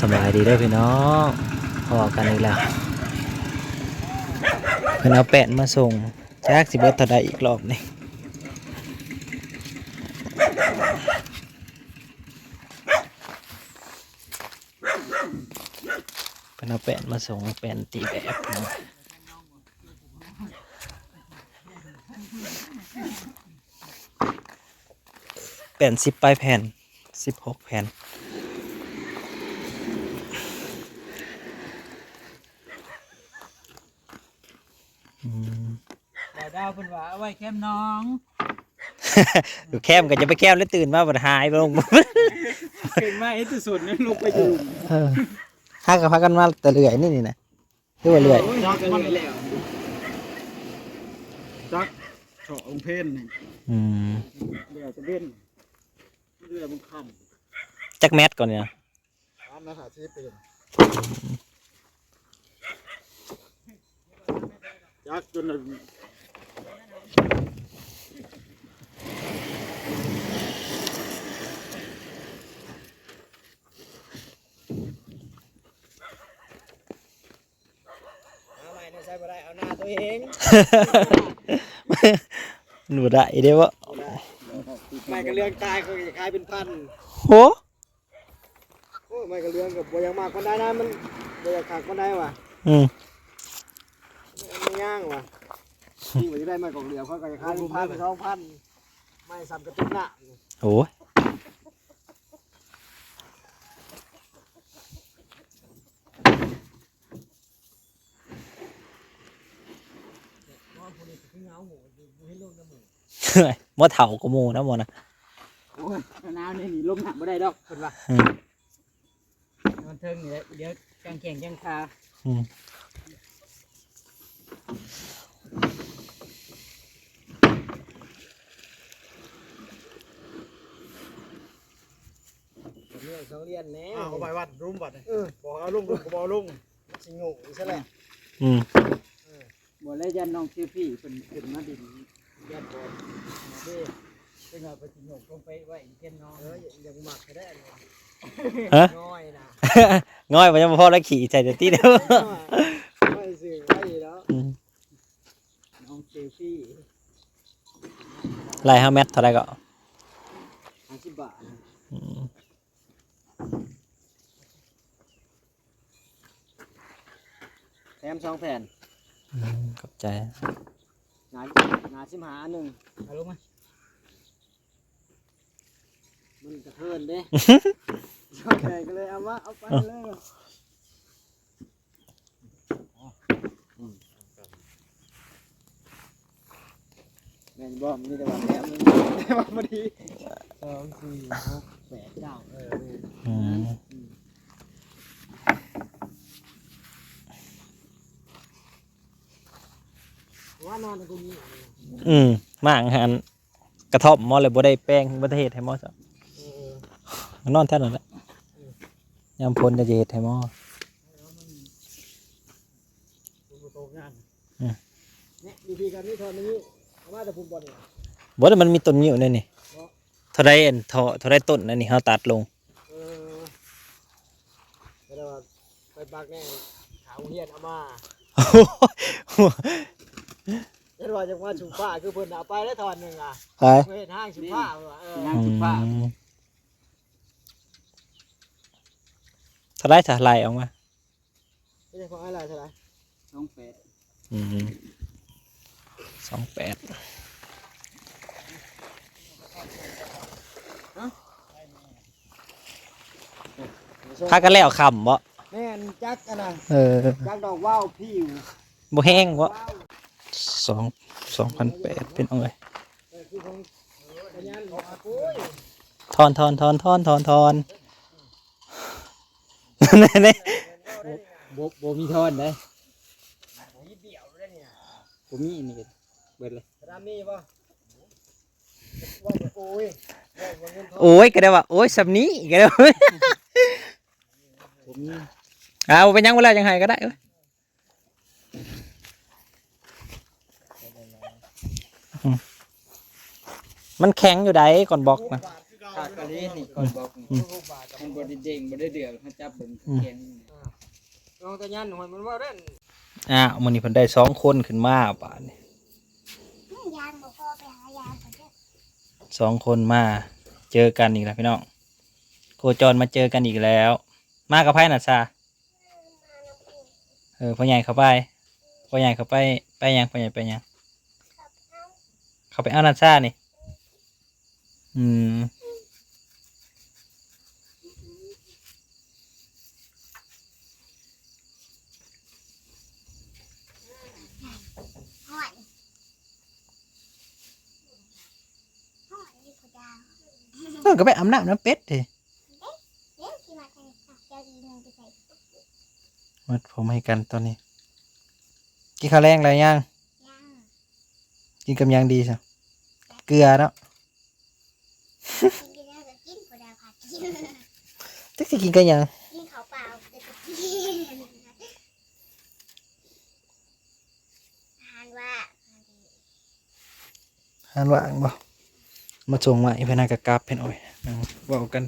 สบายดีเด้อพี่น้องพอกันอีกแล้วเพิ่นเอาแป้นมาส่งจากสิบเบิดเท่าใดอีกรอบหนึงเพิ่นเอาแป้นมาส่งแป้นตีแบบนแป้นสิบปลายแผ่นสิบหกแผ่น อืมดาวดาวเพิ่นว่าเอาไว้แคมน้องดูแคมก็จะไปแคมแล้วตื่นมาบัดหายไปลงเก่งมากไอ้ที่สุดนี่ลูกไปอยู่เออห้ากับพักกันมาแต่เรื่อยนี่นี่นะคือว่าเรื่อยจักมันแล้วจักเฉาะองเพนนี่อืมเรือจะเล่นเรือมันค่จักแมทก่อนเนี่ยำตามนะหาชีพเป็น จักจนเอาใหม่นะใส่บ่ได้เอาหน้าตัวเองหนูได้เด้วะไม่กระเรื่องตายเขาจะคล้ายเป็นพันโหโอ้ยไม่กระเรื่องกับบ่อยังมากคนได้นะมันบ่อยังขาดคนได้ว่ะอืมไม่ ย่างว่ะนี่มันจะได้ไม่กองเหลือเขาก็จะคล้ายเป็นพันสองพันไม่ซ้ำกระตุ้นหน้าโอ้ยมดเถากระมูนะมอนะโอ้ยหนาวนี่หนีลมหนักไม่ได้ดอกเพิ่นว่าอืมมันเทิงนี่แหละเดี๋ยวจังแข่งจังคา อืม เรื่องสองเรี ยนแน่อ้าวไปวัดรุมวัดเออบอกเอาลุงลุงก็บอกเอาลุงสิงงอีกซะแล้วอืมบ่แล้วยันน้องชื่อพี่เพิ่นขึ้นมาดินยันบ่มาเด้เพิ่นเอาไปสิโยกลงไปไว้อีกเพิ่นน้องเออยังหมักก็ได้เลยฮะน้อยนะง่อยมันจะมาพอแล้วขี่ใจเดี๋ยวตีเดียวไม่สื่อไว้แล้วอืมน้องเซลฟี่ไล่ห้าเมตรเท่าไรก็ห้าสิบบาทอืม แถ มสองแผ่นอืมขอบใจ หนาหนาสิบหาอันหนึ่งเอาลงมามันกระเทินเด้ ชอบแผ่นก็เลยเอามาเอาไปเลยแม่นบ่มีแต่ว่าแถมนึงแต่ว่าพอดีสองสี่หกแปดเก้าเออแม่นอืม ว่านอนในกูมีอืมมากหันกระท่อมมอเลยบ่ได้แป้งบ่ได้เฮ็ดให้มอจ้ะนอนแท่นั้นแหละยามพ้นจะเฮ็ดให้มอกูโตงานอืมเนี่ยวิธีการนี้ทอนนี้เอามาแต่ภูมิบอลเนี่ยบ่ได้มันมีต้นนิ้วด้วยนี่เท่าไรอันเท่าเท่าไรต้นนั่นนี่เฮาตัดลงเออไปบักแน่ขาวเฮียนเอามา เห็นว่าจะว่าชุมผ้าคือเพิ่นเอาไปแล้วทอนหนึ่งอะไปเพิ่นเห็นห้างชุมผ้าว่ะเอองานสุภาพอืมเท่าไรถ้าไล่ออกมา ไม่ใช่ของอะไรเท่าไหร่น้องแปดอืมสองแปดพากันแล้วคำบ่แม่นจักอันน่ะเออจักดอกว่าวพี่อยู่บ่แห้งบ่ว้าว สองสองพันแปดเป็นเอาไงเออคือของขยันของอาปุ้ยทอนทอนทอนทอนทอนทอนนี่นี่บ่บ่มีทอนเด้โอ้ยเดี่ยวเลยเนี่ยบ่มีนี่ก็เบิดเลยรามนี่ป่ะว่าจะโอ้ยว่าว่าเงินทองโอ้ยก็ได้ว่าโอ้ยสำนี้ก็ได้ว่าบ่มีเอาไปยังเวลายังไงก็ได้เว้ย มมันแข็งอยู่ใดก่อนบอกนะบาทคือเก่าขากะลีนี่ก่อนบอกนี่ทุกบาทกับมันบ่ได้เด้งบ่ได้เดือดเขาจับเบิ่งแข็งนี่ลองแต่ยันหน่อยมันว่าเล่นอ้าวมื้อนี้เพิ่นได้สองคนขึ้นมาบาดนี้ยางบอกพ่อไปหายางก่อนเถอะสองคนมาเจอกันอีกแล้วพี่น้องโคจรมาเจอกันอีกแล้ว มากับไพ่น่ะซาเออพ่อใหญ่เข้าไปพ่อใหญ่เข้าไปไปยังพ่อใหญ่ไปยังเขาไปเอานันซ่านี่ อืมหอยหอยนี่กูดาวเออก็ไปอาบน้ำน้ำเป็ดดิเลี้ยงที่มาทางนี้เจ้าดีนึงไปใส่มัดผมให้กันตอนนี้ กินข้าวแรงอะไรยังย่างกินกำยังดีสิเกลือเนาะ กินกินแล้วก็กินกูดาวผัดกิน จักสิกินกันยังกินข้าวเปล่าแต่ก็กินอาหารว่าหันว่างบ่มาส่งมาอีพนากะกราบเพิ่นโอ้ยนั่งเว้ากัน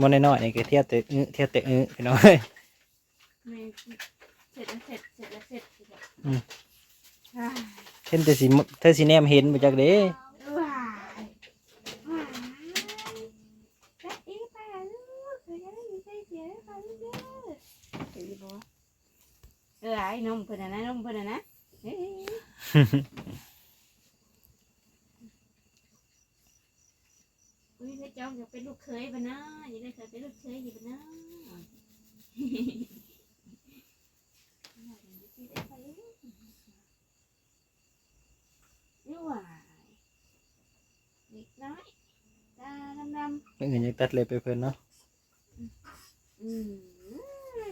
มันน้อยๆนี่ก็เทียบแต่อื้อเทียบแต่อื้อพี่น้อยไม่เสร็จแล้วเสร็จเสร็จแล้วเสร็จเสร็จแล้วอืมอ่าเห็นแต่สิมเธอสิแนมเห็นบ่จักเด้ ว้ายว้ายแป๊ะอีไปอะลูกเคยจะได้ยินเสียงเสียงฟังเด้อเห็นบ่เออไอ้นมเพิ่นน่ะนะนมเพิ่นน่ะนะเฮ้ยอุ้ยแม่จอมอยาก เป็นลูกเคยบ่นะอยากได้เคยเป็นลูกเคยอยู่บ่นะนี่หว่าเด็กน้อยตาดำเพิ่นก็ยังตัดเล็บไปเพิ่นเนาะๆอืม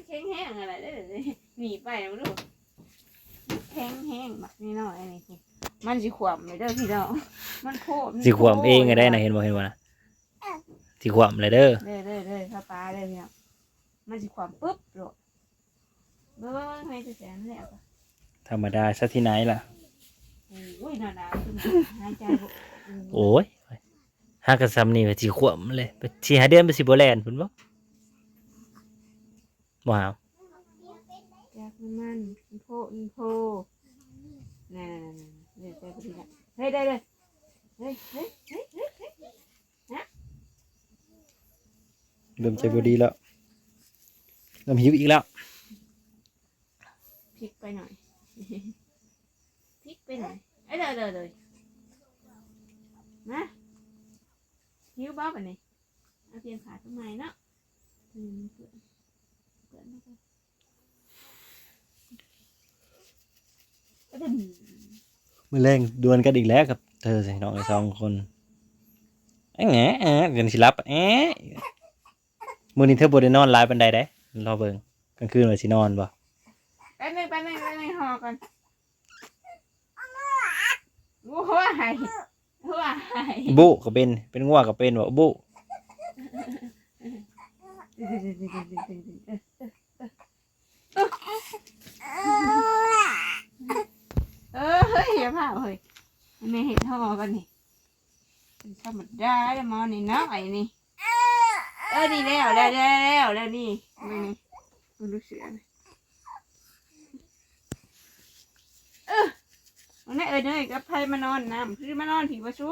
แข็งแห้งอะไรได้เลยหนีไปแล้วลูกแข็งแห้งแบบนี้หน่อยนี่สิมันสิขวบเลยเด้อพี่น้องมันโคตรสิขวามเองก็ได้นะเห็นบ่เห็นบ่นะ สิขวามเลยเด้อเด้อเด้อเด้อข้าปลาเด้อพี่น้องมันสิขวบปุ๊บโลดเบิ่งเบิ่งเบิ่งให้จะแสนแล้วก็ธรรมดาซะที่ไหนล่ะโอ้ยหนาวๆขึ้นมาหายใจบ่อืมโอ้ยหากระซำนี่ก็สิขวามเลยไปสิหาเดือนไปสิบ่แล่นพุ่นบ่บ่เอาอยากมันมันโพมันโพนั่นๆๆเดี๋ยวใจบ่ดีละเฮ้ยได้เลยเฮ้ยเฮ้ยเฮ้ยเฮ้ยเฮ้ย เริ่มใจบดีแล้วเริ่มหิวอีกแล้วพลิกไปหน่อยพลิกไปหน่อยเอ้ยเดี๋ยวเดี๋ยวเดี๋ยวมาหิวบ้าปะเนี่ยเอาเตียงขาทำไมเนาะอืมเปิดเปิดมาก่อนเอ้ยเดี๋ยวมือแรงดวลกันอีกแล้วกับเธอสิน้องไอ้สองคนไอ้แหน่เอ้อเดี๋ยวสิรับเอ๊ะ มื้อนี้เธอบ่ได้นอนหลายปานใดเด้รอเบิ่งกลางคืนว่าสินอนบ่แป๊บนึงแป๊บนึงแป๊บนึงหอก่อนว้ายว้ายบุก็เป็น เป็นงัวก็เป็นบ่บุเออเฮ้ยอย่าพาเฮ้ยไม่เห็นหอกันนี่ธรรมดาเลยมอนี่เนาะไอ้นี่ เออนี่แล้วแล้วแล้วแล้วนี่นี่นี่มันรู้สึกอะไรเออวันนี้เออเนยกับไพมานอนน้ำคือมานอนผีวะชู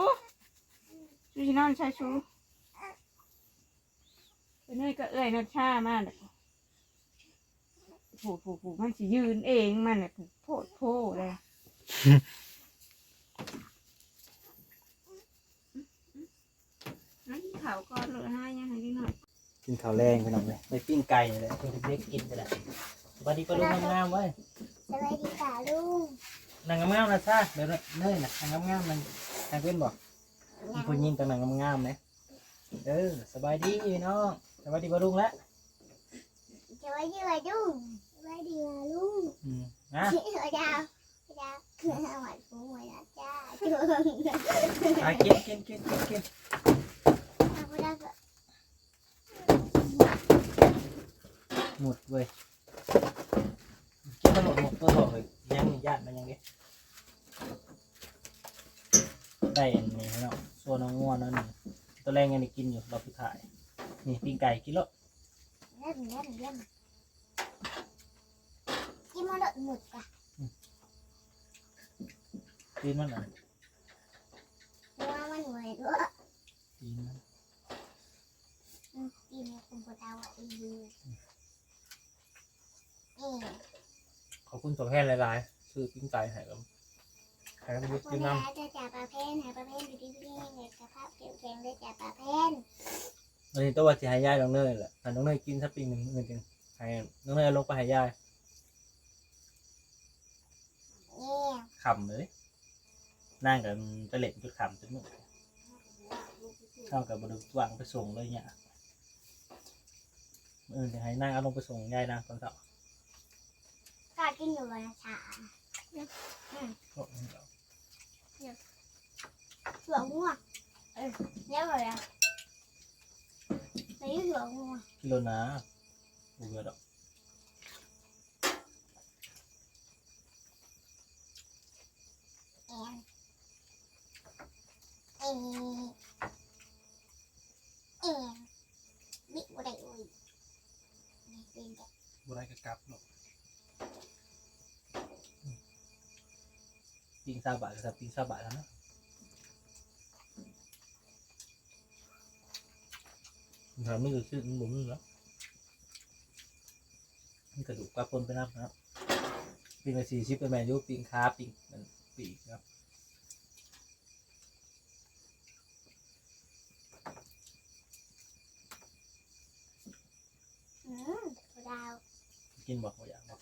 ชูชินอนใช่ชูเออเนยก็เอ้ยนัดชามาเลยผูผูผูมันสิยืนเองมันเลยผูโพดโพเลย นั่นเขาก็เหลือห้ายังไงดีหน่อย กินข้าวแรงพี่น้องเลยไปปิ้งไก่นี่แหละเพิ่นเด็กๆกินก็ได้สวัสดีปลาลุงงามๆเว้ยสวัสดีค่ะลุงนางงามๆนะซ่าเดี๋ยวเนยน่ะนางงามๆนางนางเป็นบ่มีผู้หญิงกับนางงามๆนะเออสบายดีพี่น้องสวัสดีปลาลุงแล้วสวัสดีค่ะลุงสวัสดีค่ะลุงอืมนะสวัสดีค่ะดาวดาวคือสวัสดีผมวยนะจ้าจุ๊บอะกินกินกินกินกิน เอาไปแล้วก็ หมดเว้ยกินตลอดหมดตัวถอดเลยยังมีญาติมันยังไงส่อันนี้เนาะส่วนน้องง่วนนั่นตัวแรงยังได้กินอยู่เราไปถ่าย นี่ปิ้งไก่กินแล้วเล่นเล่นเล่นกินมาเด็ดหมดกะกินมันอะเพราะว่ามันเหนื่อยด้วย กินมัน กินในคุณพ่อดาวอีกทีนี่ ขอบ คุณตัวแพทย์หลายๆซื้อปิ้งไก่ให้กับให้กับยุทธวักินนนี้น้ำ จะจ่าปลาเพนหาปลาเพนอยู่ที่นี่ในสภาพเขียวแข็งเลยจ่าปลาเพนวันนี้ตัวว่าจะให้ยายน้องเนยแหละถ้าน้องเนยกินสักปีหนึ่งเงินจริงให้น้องเนยเอาลงไปให้ยายนี่ขำเลยนั่งกับไปเล่นจุดขำจุดหนึ่งเข้ากับบริวางไปส่งเลยเนี่ยเออจะให้นั่งเอาลงไปส่งยายนะตอนเช้า ก็กินอยู่วันละสามก็หัวง่วงเออเยอะไรไม่ใช่หัวง่วงกิโลนะบูเบอร์ดอกแอนเอ็นเอ็นบิ๊กบัวได้อุ้ยนี่เป็นแบบบูไรกระกับเนาะปิง ซาบะกับปิงซาบะแล้วนะถามไม่รู้ชื่อมันบุ๋มแล้วมันกระดูกกระปนไปนับนะครับปิงละสี่ชิปเป็นแมนยูปิงคาปิงมันปีกครับอืมบัวดาวกินบอกว่าอยากบอก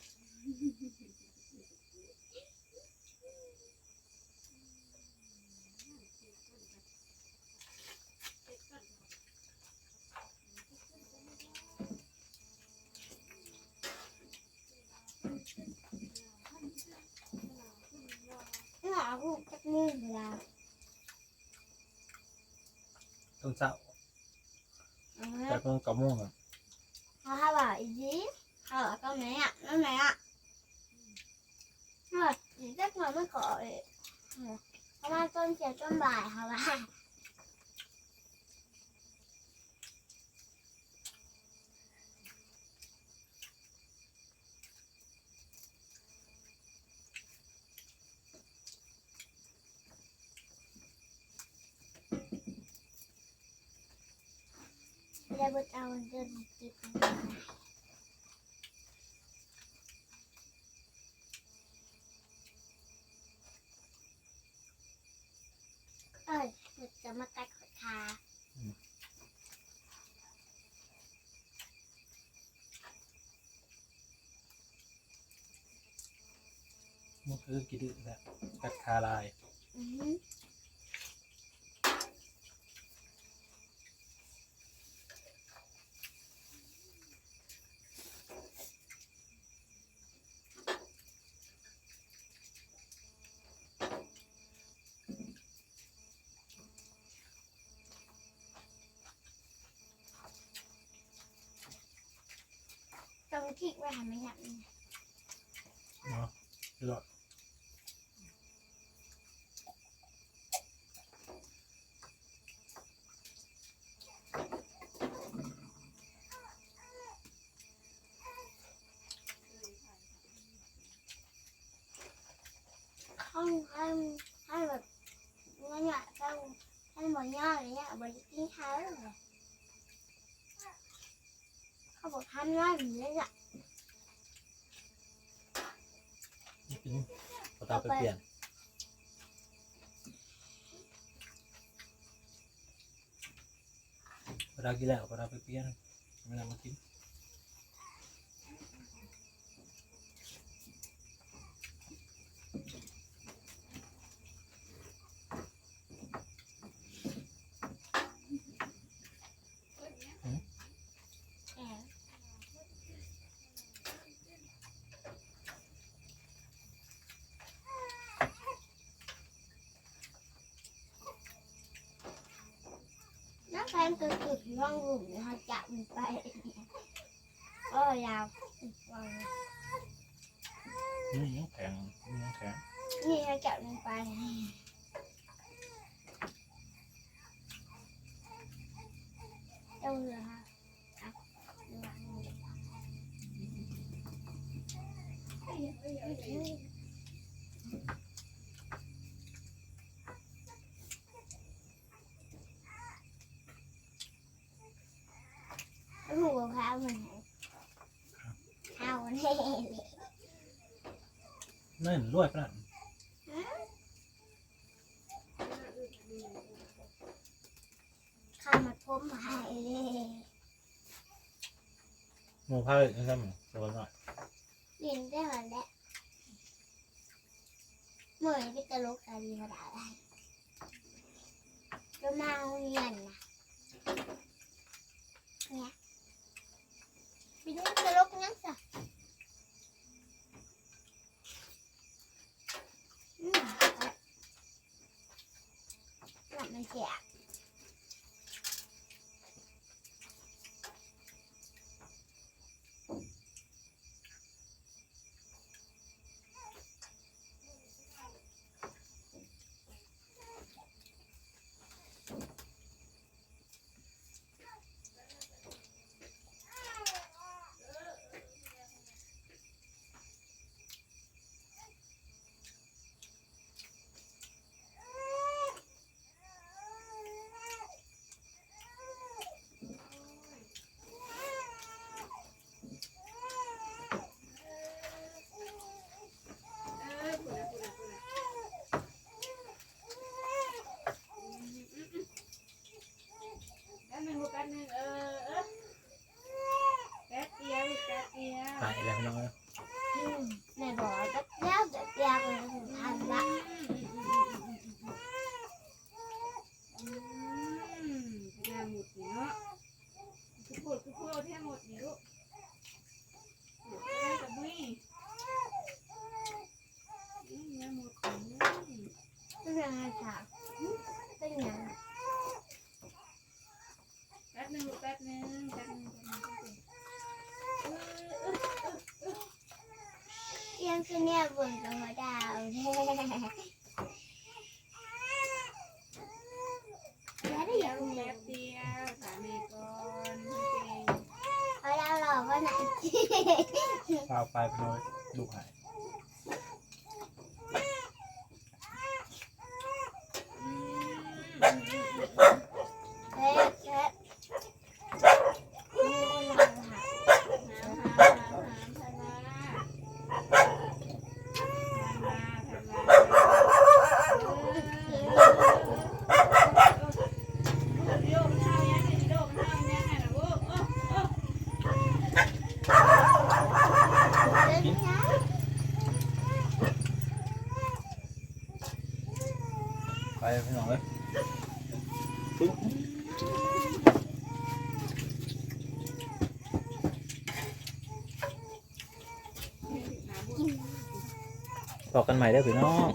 นี่อาลูกจักมือบัวดาต้นเศร้าอืมแต่ต้นกระม่วงอะเขาให้บอกอีกทีเขาบอกรงไหนอะนั่นไหนอะเอออีกสักหน่อยไม่ขอเลยเออเพราะว่าต้นเสียต้นบ่ายเขาว่า เรียกว่าเอาเดินจิบเอ้ยมันจะมากัดขดขา มันคือกี่ดื้อแล้วกัดคาลาย อือหือ ต้องคิดว่าทำไม่หนักเนาะหลอด không một tham nói gì đấy ạ นี่กินพอตาไปเปลี่ยนพอตากินแล้วพอตาไปเปลี่ยนไม่นำมากิน มันจะจุดร่องหุ่นเขาจับมันไปก็ยาวนี่ยังแข็งนี่ยังแข็งนี่เขาจับมันไป มันไหนเอาแน่เลยนั่นรวยปะข้ามาพมหายเลยหมูพาเลยนะครับสวัสดีลินได้มันแหละเมื่อนไปตลกกันดีกว่าอะไรก็มาโรงเรียนนะเนี่ยไปดูตลกงั้นสิ หลับมันเสีย เออพูดนะพูดนะพูดนะแป๊บนึงลูกแป๊บนึงเออเออแป๊บเดียวอีกแป๊บเดียว หายแล้วพี่น้อง อืมแม่บอกว่าจะเลี้ยวจะเลี้ยวไปถึงทันละ อืมแม่หมดนี่เนาะคือพูดคือพูดแท้หมดนี่ลูกพูดแม่กับมุ้ยอืมแม่หมดนี่ เป็นยังไงคะเป็นยังไง แป๊บนึงลูกแป๊บนึงแป๊บนึงแป๊บนึงเออเออเออ ยัง คือเนี่ยบนตัวดาวแล้วได้ยังไงแป๊บเดียวถามแม่ก่อนเก่งเอาดาวหลอกว่าไหนพาไปพี่น้องลูกหาย อืม เฮ้ยเฮ้ยมีคนมาหา หามหามหามหามพาราพาราพาราโยมเท้ายังไงโยมเท้ายังไงล่ะลูกโอ้โอ้ เล่นนะ ไปพี่น้องเลย หาบุญ บอก กันใหม่ได้อพี่น้อง